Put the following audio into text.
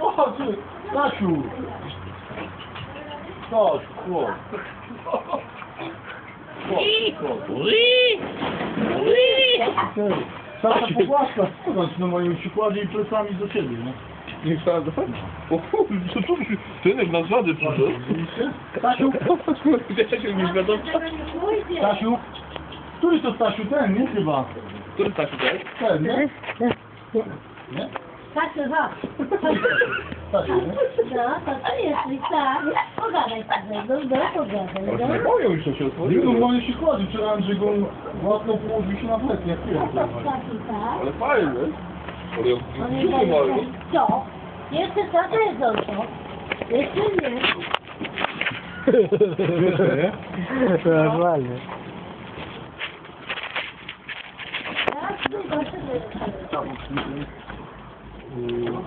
O, ty, Stasiu! Chodź, chodź. Ty, Sasza pogłaska skądś na moim przykładzie i plecami do ciebie, no. Nie chciałem do O kurde, się... Synek na żady przyszedł. Stasiu, się nie wiadomo? Stasiu, który to Stasiu? Ten, nie chyba. Który tak tutaj? Ten, nie? Nie? Tak, to za. Stasiu, nie? No, to ty jesteś, tak. Pogadaj sobie, no, no, pogadaj, no. nie boją już, się Nie otworzyło. no, moje się kładzie, czy Andrzej go łatwo położył się na plecy, jak to ty. taki, tak. Ale fajne. Ale ja On w jest brzuchu mają. Co? Jeszcze co to jest to? Jeszcze nie. Normalnie. Teraz Mm.